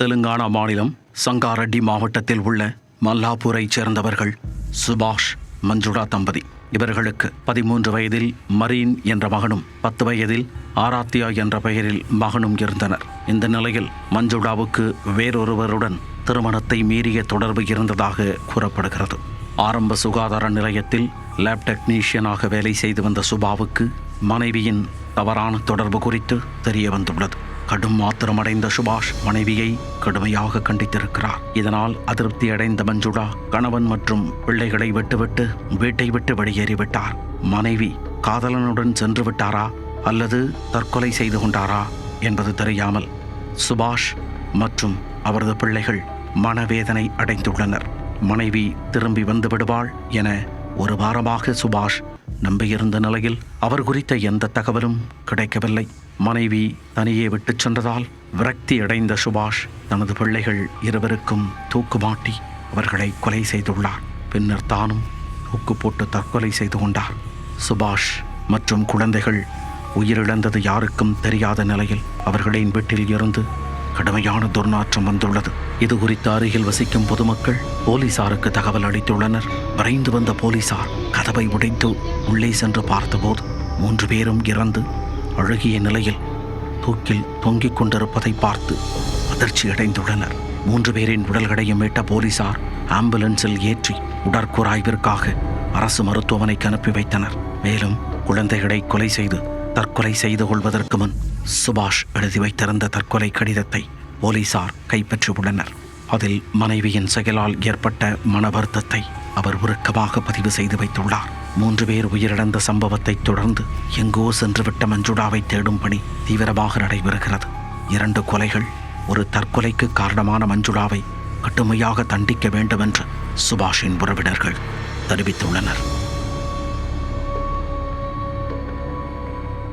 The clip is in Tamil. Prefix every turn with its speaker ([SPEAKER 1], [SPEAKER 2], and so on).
[SPEAKER 1] தெலுங்கானா மாநிலம் சங்காரெட்டி மாவட்டத்தில் உள்ள மல்லாப்பூரைச் சேர்ந்தவர்கள் சுபாஷ் மஞ்சுளா தம்பதி. இவர்களுக்கு பதிமூன்று வயதில் மரீன் என்ற மகனும் பத்து வயதில் ஆராத்யா என்ற பெயரில் மகனும் இருந்தனர். இந்த நிலையில் மஞ்சுடாவுக்கு வேறொருவருடன் திருமணத்தை மீறிய தொடர்பு இருந்ததாக கூறப்படுகிறது. ஆரம்ப சுகாதார நிலையத்தில் லேப் டெக்னீஷியனாக வேலை செய்து வந்த சுபாவுக்கு மனைவியின் தவறான தொடர்பு குறித்து தெரிய வந்துள்ளது கடும் ஆத்திரமடைந்த சுபாஷ் மனைவியை கடுமையாக கண்டித்திருக்கிறார். இதனால் அதிருப்தி அடைந்த மஞ்சுளா கணவன் மற்றும் பிள்ளைகளை விட்டுவிட்டு வீட்டை விட்டு வெளியேறிவிட்டார். மனைவி காதலனுடன் சென்று விட்டாரா அல்லது தற்கொலை செய்து கொண்டாரா என்பது தெரியாமல் சுபாஷ் மற்றும் அவரது பிள்ளைகள் மனவேதனை அடைந்துள்ளனர். மனைவி திரும்பி வந்து விடுவாள் என ஒரு வாரமாக சுபாஷ் நம்பியிருந்த நிலையில் அவர் குறித்த எந்த தகவலும் கிடைக்கவில்லை. மனைவி தனியே விட்டுச் சென்றதால் விரக்தி அடைந்த சுபாஷ் தனது பிள்ளைகள் இருவருக்கும் தூக்கு மாட்டி அவர்களை கொலை செய்துள்ளார். பின்னர் தானும் தூக்கு போட்டு தற்கொலை செய்து கொண்டார். சுபாஷ் மற்றும் குழந்தைகள் உயிரிழந்தது யாருக்கும் தெரியாத நிலையில் அவர்களின் வீட்டில் இருந்து கடுமையான துர்நாற்றம் வந்துள்ளது. இது குறித்து அருகில் வசிக்கும் பொதுமக்கள் போலீசாருக்கு தகவல் அளித்துள்ளனர். விரைந்து வந்த போலீசார் கதவை உடைத்து உள்ளே சென்று பார்த்தபோது மூன்று பேரும் இறந்து அழுகிய நிலையில் தூக்கில் தொங்கிக் கொண்டிருப்பதை பார்த்து அதிர்ச்சி அடைந்துள்ளனர். மூன்று பேரின் உடல்களையும் மீட்ட போலீசார் ஆம்புலன்ஸில் ஏற்றி உடற்கூராய்விற்காக அரசு மருத்துவமனைக்கு அனுப்பி வைத்தனர். மேலும் குழந்தைகளை கொலை செய்து தற்கொலை செய்து கொள்வதற்கு முன் சுபாஷ் எழுதி வைத்திருந்த தற்கொலை கடிதத்தை போலீசார் கைப்பற்றியுள்ளனர். அதில் மனைவியின் செயலால் ஏற்பட்ட மன வருத்தத்தை அவர் உருக்கமாக பதிவு செய்து வைத்துள்ளார். மூன்று பேர் உயிரிழந்த சம்பவத்தைத் தொடர்ந்து எங்கோ சென்றுவிட்ட மஞ்சுடாவை தேடும் பணி தீவிரமாக நடைபெறுகிறது. இரண்டு கொலைகள் ஒரு தற்கொலைக்கு காரணமான மஞ்சுடாவை கடுமையாக தண்டிக்க வேண்டும் என்று சுபாஷின் உறவினர்கள் தெரிவித்துள்ளனர்.